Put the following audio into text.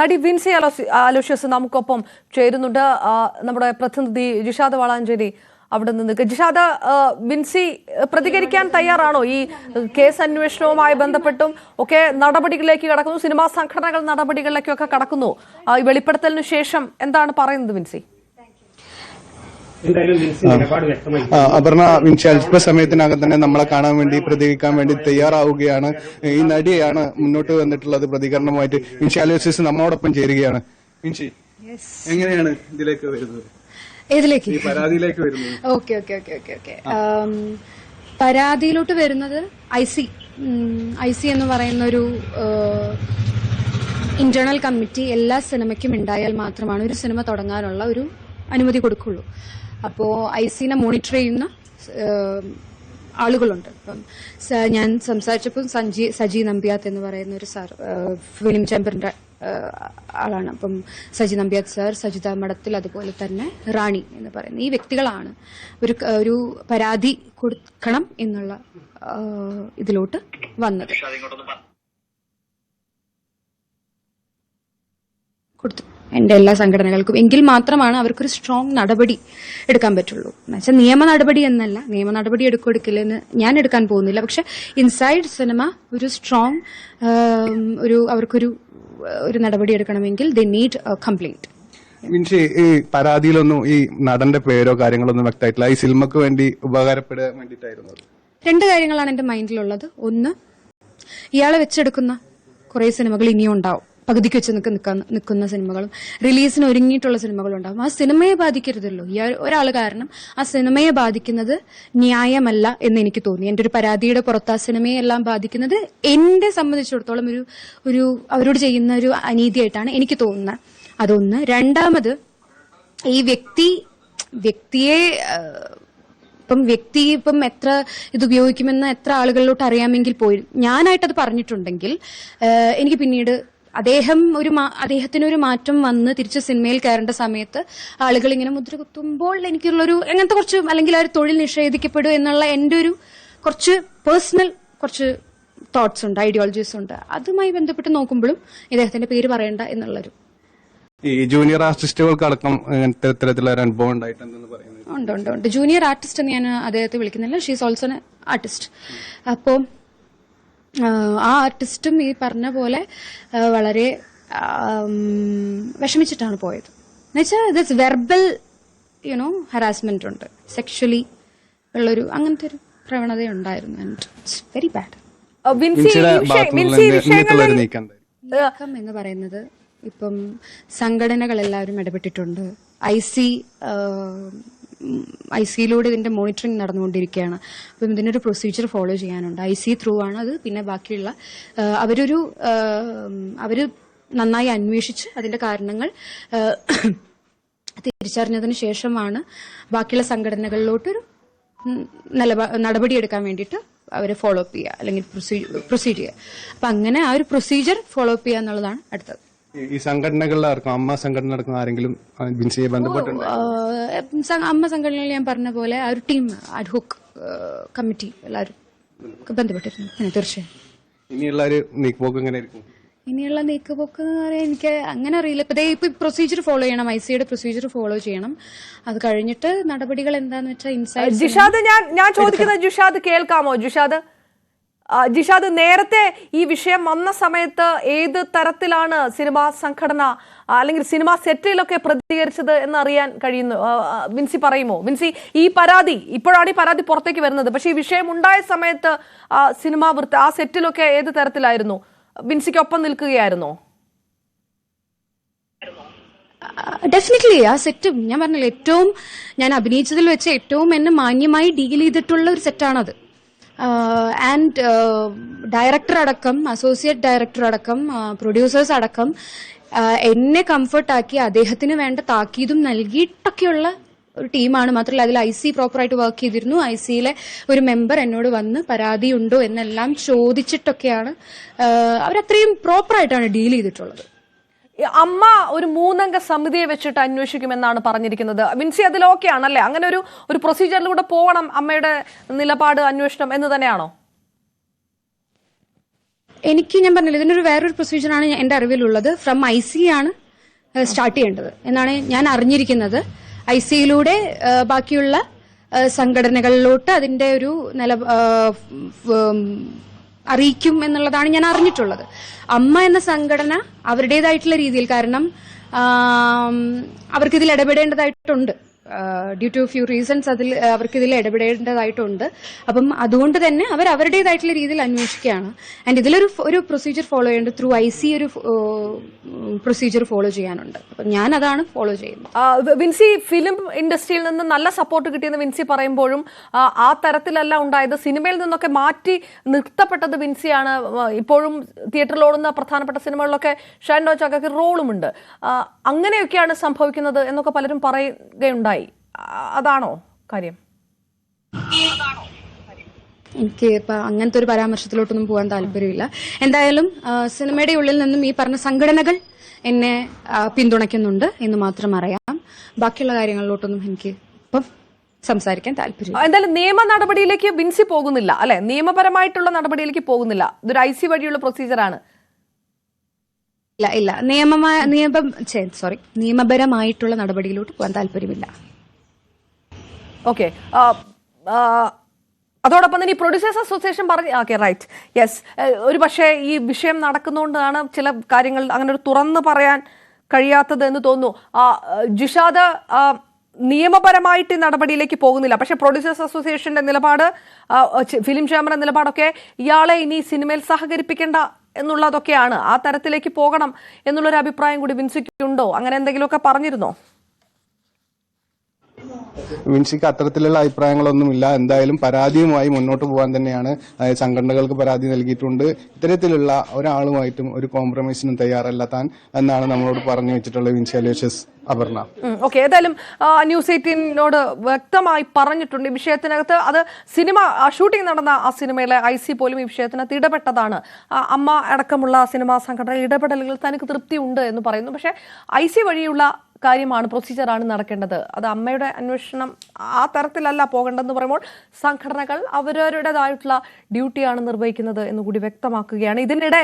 നടി വിൻസി അലോഷ്യസ് നമുക്കൊപ്പം ചേരുന്നുണ്ട്. നമ്മുടെ പ്രതിനിധി ജിഷാദ് വളാഞ്ചേരി അവിടെ നിന്ന് ജിഷാദ് വിൻസി പ്രതികരിക്കാൻ തയ്യാറാണോ? ഈ കേസ് അന്വേഷണവുമായി ബന്ധപ്പെട്ടും ഒക്കെ നടപടികളിലേക്ക് കടക്കുന്നു. സിനിമാ സംഘടനകൾ നടപടികളിലേക്കൊക്കെ കടക്കുന്നു. ഈ വെളിപ്പെടുത്തലിന് ശേഷം എന്താണ് പറയുന്നത് വിൻസി? എന്തായാലും വിൻസി അല്പ അപർണ അല്പസമയത്തിനകം തന്നെ നമ്മളെ കാണാൻ വേണ്ടി പ്രതികരിക്കാൻ വേണ്ടി തയ്യാറാവുകയാണ്. ഈ നടിയാണ് മുന്നോട്ട് വന്നിട്ടുള്ളത് പ്രതികരണമായിട്ട്. മീൻസ് അലോസിസ് നമ്മോടൊപ്പം ചേരുകയാണ്. വിൻഷി എങ്ങനെയാണ് ഇതിലേക്ക് വരുന്നത്? ഇതിലേക്ക് ഈ പരാതിയിലേക്ക് വരുന്നത്? Okay okay okay okay okay. പരാതിയിലോട്ട് വരുന്നത് ഐ സി. ഐ സി എന്ന് പറയുന്ന ഒരു ഇന്റേണൽ കമ്മിറ്റി എല്ലാ സിനിമയ്ക്കും ഉണ്ടായാൽ മാത്രമാണ് ഒരു സിനിമ തുടങ്ങാനുള്ള ഒരു അനുമതി കൊടുക്കുള്ളൂ. അപ്പോൾ ഐ മോണിറ്റർ ചെയ്യുന്ന ആളുകളുണ്ട്. ഇപ്പം സ- ഞാൻ സംസാരിച്ചപ്പോൾ സഞ്ജി സജി നമ്പ്യാത്ത് എന്ന് പറയുന്ന ഒരു സാർ ഫിലിം ചേംബറിന്റെ ആളാണ്. അപ്പം സജി നമ്പ്യാത്ത് സാർ സജിത മഠത്തിൽ അതുപോലെ തന്നെ റാണി എന്ന് പറയുന്ന ഈ വ്യക്തികളാണ് ഒരു ഒരു പരാതി കൊടുക്കണം എന്നുള്ള ഇതിലോട്ട് വന്നത്. എന്റെ എല്ലാ സംഘടനകൾക്കും. എങ്കിൽ മാത്രമാണ് അവർക്കൊരു സ്ട്രോങ് നടപടി എടുക്കാൻ പറ്റുള്ളൂ. എന്നുവെച്ചാൽ നിയമ നടപടി എന്നല്ല. നിയമ നടപടി എടുക്കെടുക്കില്ലെന്ന് ഞാൻ എടുക്കാൻ പോകുന്നില്ല. പക്ഷെ ഇൻസൈഡ് സിനിമ ഒരു സ്ട്രോങ് ഒരു അവർക്കൊരു ഒരു നടപടി എടുക്കണമെങ്കിൽ ദി നീഡ് കംപ്ലീറ്റ് വിൻഷി ഈ പരാതിയിലൊന്നും ഈ നടന്റെ പേരോ കാര്യങ്ങളൊന്നും വ്യക്തമായിട്ടില്ല. ഈ സിനിമക്ക് വേണ്ടി ഉപകാരപ്പെടാൻ വേണ്ടിയിട്ടായിരുന്നു രണ്ട് കാര്യങ്ങളാണ് എന്റെ മൈൻഡിലുള്ളത് ഒന്ന് ഇയാളെ വെച്ചെടുക്കുന്ന കുറെ സിനിമകൾ ഇനിയും ഉണ്ടാവും. പകുതിക്ക് വെച്ച് നിൽക്കുന്ന നിൽക്കുന്ന- സിനിമകളും റിലീസിന് ഒരുങ്ങിയിട്ടുള്ള സിനിമകളും ഉണ്ടാകും ആ സിനിമയെ ബാധിക്കരുതല്ലോ. ഈ ഒരാൾ കാരണം ആ സിനിമയെ ബാധിക്കുന്നത് ന്യായമല്ല എന്ന് എനിക്ക് തോന്നി. എന്റെ ഒരു പരാതിയുടെ പുറത്ത് ആ സിനിമയെ എല്ലാം ബാധിക്കുന്നത് എന്നെ സംബന്ധിച്ചിടത്തോളം ഒരു ഒരു അവരോട് ചെയ്യുന്ന ഒരു അനീതിയായിട്ടാണ് എനിക്ക് തോന്നുന്നത്. അതൊന്ന്. രണ്ടാമത് ഈ വ്യക്തി വ്യക്തിയെ ഇപ്പം വ്യക്തി ഇപ്പം എത്ര ഇത് ഉപയോഗിക്കുമെന്ന് എത്ര ആളുകളിലോട്ട് അറിയാമെങ്കിൽ പോയി ഞാനായിട്ടത് പറഞ്ഞിട്ടുണ്ടെങ്കിൽ എനിക്ക് പിന്നീട് അദ്ദേഹം ഒരു അദ്ദേഹത്തിന് ഒരു മാറ്റം വന്ന് തിരിച്ച് സിനിമയിൽ കയറേണ്ട സമയത്ത് ആളുകൾ ഇങ്ങനെ മുദ്ര കുത്തുമ്പോൾ എനിക്കുള്ളൊരു അങ്ങനത്തെ കുറച്ച് അല്ലെങ്കിൽ ആ ഒരു തൊഴിൽ നിഷേധിക്കപ്പെടും എന്നുള്ള എന്റെ ഒരു കുറച്ച് പേഴ്സണൽ കുറച്ച് തോട്ട്സ് ഉണ്ട് ഐഡിയോളജീസ് ഉണ്ട്. അതുമായി ബന്ധപ്പെട്ട് നോക്കുമ്പോഴും ഇദ്ദേഹത്തിന്റെ പേര് പറയണ്ട എന്നുള്ളൊരു ഈ ജൂനിയർ ആർട്ടിസ്റ്റുകൾക്കടക്കം ഇത്തരത്തിലുള്ള ഒരു അനുഭവം ഉണ്ടായിട്ടുണ്ടെന്ന് പറയുന്നത്. ഉണ്ട് ഉണ്ട് ഉണ്ട്. ജൂനിയർ ആർട്ടിസ്റ്റ് എന്ന് ഞാൻ അദ്ദേഹത്തെ വിളിക്കുന്നില്ല. ഷീസ് ഓൾസോ ആർട്ടിസ്റ്റ് അപ്പോൾ ആ ആർട്ടിസ്റ്റും ഈ പറഞ്ഞ പോലെ വളരെ വിഷമിച്ചിട്ടാണ് പോയത്. എന്നുവെച്ചാൽ this verbal you know harassment ഉണ്ട്. സെക്ഷലി ഉള്ളൊരു അങ്ങനത്തെ ഒരു പ്രവണത ഉണ്ടായിരുന്നു. ആൻഡ് ഇറ്റ്സ് വെരി ബാഡ് നീക്കം എന്ന് പറയുന്നത് ഇപ്പം സംഘടനകൾ എല്ലാവരും ഇടപെട്ടിട്ടുണ്ട്. ഐ സി ഐ സിയിലൂടെ ഇതിന്റെ മോണിറ്ററിംഗ് നടന്നുകൊണ്ടിരിക്കുകയാണ്. അപ്പം ഇതിനൊരു പ്രൊസീജിയർ ഫോളോ ചെയ്യാനുണ്ട്. ഐ സി ത്രൂ ആണ് അത്. പിന്നെ ബാക്കിയുള്ള അവരൊരു അവർ നന്നായി അന്വേഷിച്ച് അതിന്റെ കാരണങ്ങൾ തിരിച്ചറിഞ്ഞതിന് ശേഷമാണ് ബാക്കിയുള്ള സംഘടനകളിലോട്ടൊരു നടപടിയെടുക്കാൻ വേണ്ടിയിട്ട് അവരെ ഫോളോ അപ്പ് ചെയ്യുക അല്ലെങ്കിൽ പ്രൊസീഡ് ചെയ്യുക. അപ്പൊ അങ്ങനെ ആ ഒരു പ്രൊസീജിയർ ഫോളോ അപ്പ് ചെയ്യുക എന്നുള്ളതാണ് അടുത്തത്. ഈ- സംഘടനകളിൽ ആർക്കും അമ്മ സംഘടന നടക്കുന്ന ആരെങ്കിലും ബിൻസിയെ ബന്ധപ്പെട്ടുണ്ട് അമ്മ സംഘടനയിൽ ഞാൻ പറഞ്ഞ പോലെ ആ ഒരു ടീം അഡ്ഹോക്ക് കമ്മിറ്റി എല്ലാവരും ബന്ധപ്പെട്ടിരുന്നു തീർച്ചയായും. ഇനിയുള്ള ഒരു നീക്കുപോക്ക് എങ്ങനെ ആയിരിക്കും? ഇനിയുള്ള നീക്കുപോക്ക് എന്ന് പറയാൻ എനിക്ക് അങ്ങനെ അറിയില്ല. ഇപ്പൊ ദേ ഇപ്പൊ പ്രൊസീജിയർ ഫോളോ ചെയ്യണം. ഐ സിയുടെ പ്രൊസീജിയർ ഫോളോ ചെയ്യണം. അത് കഴിഞ്ഞിട്ട് നടപടികൾ എന്താന്ന് വെച്ചാൽ ഇൻസൈഡ് ജിഷാദ് ഞാൻ ഞാൻ ചോദിക്കുന്നത് ജിഷാദ് കേൾക്കാമോ? ജിഷാദ്? ജിഷാദ് നേരത്തെ ഈ വിഷയം വന്ന സമയത്ത് ഏത് തരത്തിലാണ് സിനിമാ സംഘടന അല്ലെങ്കിൽ സിനിമാ സെറ്റിലൊക്കെ പ്രതികരിച്ചത് എന്ന് അറിയാൻ കഴിയുന്നു വിൻസി പറയുമോ? വിൻസി ഈ പരാതി ഇപ്പോഴാണ് ഈ പരാതി പുറത്തേക്ക് വരുന്നത്. പക്ഷേ ഈ വിഷയം ഉണ്ടായ സമയത്ത് സിനിമാ വൃത്തി ആ സെറ്റിലൊക്കെ ഏത് തരത്തിലായിരുന്നു? വിൻസിക്കൊപ്പം നിൽക്കുകയായിരുന്നോ? ഡെഫിനറ്റ്ലി ആ സെറ്റ് ഞാൻ പറഞ്ഞില്ല ഏറ്റവും ഞാൻ അഭിനയിച്ചതിൽ വെച്ച് ഏറ്റവും എന്നെ മാന്യമായി ഡീൽ ചെയ്തിട്ടുള്ള ഒരു സെറ്റാണത്. ആൻഡ് ഡയറക്ടർ അടക്കം അസോസിയേറ്റ് ഡയറക്ടർ അടക്കം പ്രൊഡ്യൂസേഴ്സ് അടക്കം ആ, എന്നെ കംഫർട്ടാക്കി അദ്ദേഹത്തിന് വേണ്ട താക്കീതും നൽകിയിട്ടൊക്കെയുള്ള ഒരു ടീമാണ്. മാത്രമല്ല അതിൽ ഐ സി പ്രോപ്പറായിട്ട് വർക്ക് ചെയ്തിരുന്നു. ഐ സിയിലെ ഒരു മെമ്പർ എന്നോട് വന്ന് പരാതിയുണ്ടോ എന്നെല്ലാം ചോദിച്ചിട്ടൊക്കെയാണ് അവരത്രയും പ്രോപ്പറായിട്ടാണ് ഡീൽ ചെയ്തിട്ടുള്ളത്. അമ്മ ഒരു മൂന്നംഗ സമിതിയെ വെച്ചിട്ട് അന്വേഷിക്കുമെന്നാണ് പറഞ്ഞിരിക്കുന്നത്. മിൻസി അതിലൊക്കെ ആണല്ലേ? അങ്ങനെ ഒരു ഒരു പ്രൊസീജിയറിലൂടെ പോകണം അമ്മയുടെ നിലപാട് അന്വേഷണം എന്ന് തന്നെയാണോ? എനിക്ക് ഞാൻ പറഞ്ഞില്ല ഇതിനൊരു വേറൊരു പ്രൊസീജിയറാണ് എന്റെ അറിവിലുള്ളത്. ഫ്രം ഐ സി ആണ് സ്റ്റാർട്ട് ചെയ്യേണ്ടത് എന്നാണ് ഞാൻ അറിഞ്ഞിരിക്കുന്നത്. ഐ സിയിലൂടെ ബാക്കിയുള്ള ഏഹ്, സംഘടനകളിലോട്ട് അതിന്റെ ഒരു നില അറിയിക്കും എന്നുള്ളതാണ് ഞാൻ അറിഞ്ഞിട്ടുള്ളത്. അമ്മ എന്ന സംഘടന അവരുടേതായിട്ടുള്ള രീതിയിൽ കാരണം അവർക്കിതിൽ ഇടപെടേണ്ടതായിട്ടുണ്ട്. ഡ്യൂ ടു ഫ്യൂ റീസൺസ് അതിൽ അവർക്ക് ഇതിൽ ഇടപെടേണ്ടതായിട്ടുണ്ട്. അപ്പം അതുകൊണ്ട് തന്നെ അവർ അവരുടേതായിട്ടുള്ള രീതിയിൽ അന്വേഷിക്കുകയാണ്. ആൻഡ് ഇതിലൊരു ഒരു പ്രൊസീജിയർ ഫോളോ ചെയ്യേണ്ടത് ത്രൂ ഐ സി ഒരു പ്രൊസീജിയർ ഫോളോ ചെയ്യാനുണ്ട്. അപ്പം ഞാൻ അതാണ് ഫോളോ ചെയ്യുന്നത് വിൻസി ഫിലിം ഇൻഡസ്ട്രിയിൽ നിന്ന് നല്ല സപ്പോർട്ട് കിട്ടിയെന്ന് വിൻസി പറയുമ്പോഴും ആ, തരത്തിലല്ല ഉണ്ടായത്. സിനിമയിൽ നിന്നൊക്കെ മാറ്റി നിർത്തപ്പെട്ടത് വിൻസിയാണ്. ഇപ്പോഴും തിയേറ്ററിൽ ഓടുന്ന പ്രധാനപ്പെട്ട സിനിമകളിലൊക്കെ ഷാൻഡോ ഡോ ചാക്കയ്ക്ക് റോളുമുണ്ട് അങ്ങനെയൊക്കെയാണ് സംഭവിക്കുന്നത് എന്നൊക്കെ പലരും പറയുകയുണ്ടായി. അതാണോ കാര്യം? എനിക്ക് ഇപ്പൊ അങ്ങനത്തെ ഒരു പരാമർശത്തിലോട്ടൊന്നും പോകാൻ താല്പര്യമില്ല. എന്തായാലും സിനിമയുടെ ഉള്ളിൽ നിന്നും ഈ പറഞ്ഞ സംഘടനകൾ എന്നെ പിന്തുണയ്ക്കുന്നുണ്ട് എന്ന് മാത്രം അറിയാം. ബാക്കിയുള്ള കാര്യങ്ങളിലോട്ടൊന്നും എനിക്ക് ഇപ്പം സംസാരിക്കാൻ താല്പര്യം എന്തായാലും നിയമ നടപടിയിലേക്ക് ബിൻസി പോകുന്നില്ല അല്ലെ? നിയമപരമായിട്ടുള്ള നടപടിയിലേക്ക് പോകുന്നില്ല. ഇതൊരു ഐ സി വഴിയുള്ള പ്രൊസീജിയറാണ്. ഇല്ല ഇല്ല. നിയമമായ നിയമം സോറി. നിയമപരമായിട്ടുള്ള നടപടിയിലോട്ട് പോകാൻ താല്പര്യമില്ല. ഓക്കെ അതോടൊപ്പം തന്നെ ഈ പ്രൊഡ്യൂസേഴ്സ് അസോസിയേഷൻ പറഞ്ഞു ഓക്കെ റൈറ്റ് യെസ് ഒരു പക്ഷേ ഈ വിഷയം നടക്കുന്നതുകൊണ്ടാണ് ചില കാര്യങ്ങൾ അങ്ങനെ ഒരു തുറന്ന് പറയാൻ കഴിയാത്തത് എന്ന് തോന്നുന്നു. ജിഷാദ് നിയമപരമായിട്ട് നടപടിയിലേക്ക് പോകുന്നില്ല. പക്ഷേ പ്രൊഡ്യൂസേഴ്സ് അസോസിയേഷന്റെ നിലപാട് ഫിലിം ചേംബറിന്റെ നിലപാടൊക്കെ ഇയാളെ ഇനി സിനിമയിൽ സഹകരിപ്പിക്കേണ്ട എന്നുള്ളതൊക്കെയാണ്. ആ തരത്തിലേക്ക് പോകണം എന്നുള്ളൊരു അഭിപ്രായം കൂടി വിൻസിക്കുണ്ടോ? അങ്ങനെ എന്തെങ്കിലുമൊക്കെ പറഞ്ഞിരുന്നോ? വിൻസിക്ക് അത്തരത്തിലുള്ള അഭിപ്രായങ്ങളൊന്നുമില്ല. എന്തായാലും പരാതിയുമായി മുന്നോട്ട് പോകാൻ തന്നെയാണ് സംഘടനകൾക്ക് പരാതി നൽകിയിട്ടുണ്ട്. ഇത്തരത്തിലുള്ള ഒരാളുമായിട്ടും ഒരു കോംപ്രമൈസിനും തയ്യാറല്ല താൻ എന്നാണ് നമ്മളോട് പറഞ്ഞു വെച്ചിട്ടുള്ള വിൻസി അലോഷ്യസ് അപർണ. ഓക്കെ. ഏതായാലും ന്യൂസ് എയ്റ്റീനോട് വ്യക്തമായി പറഞ്ഞിട്ടുണ്ട് ഈ വിഷയത്തിനകത്ത്. അത് സിനിമ ഷൂട്ടിംഗ് നടന്ന ആ സിനിമയിലെ ഐ സി പോലും ഈ വിഷയത്തിനകത്ത് ഇടപെട്ടതാണ് അമ്മ അടക്കമുള്ള സിനിമാ സംഘടന ഇടപെടലുകൾ തനിക്ക് തൃപ്തി ഉണ്ട് എന്ന് പറയുന്നു. പക്ഷേ ഐ സി വഴിയുള്ള കാര്യമാണ് പ്രൊസീജിയറാണ് നടക്കേണ്ടത്. അത് അമ്മയുടെ അന്വേഷണം ആ തരത്തിലല്ല പോകേണ്ടതെന്ന് പറയുമ്പോൾ സംഘടനകൾ അവരവരുടേതായിട്ടുള്ള ഡ്യൂട്ടിയാണ് നിർവഹിക്കുന്നത് എന്ന് കൂടി വ്യക്തമാക്കുകയാണ്. ഇതിനിടെ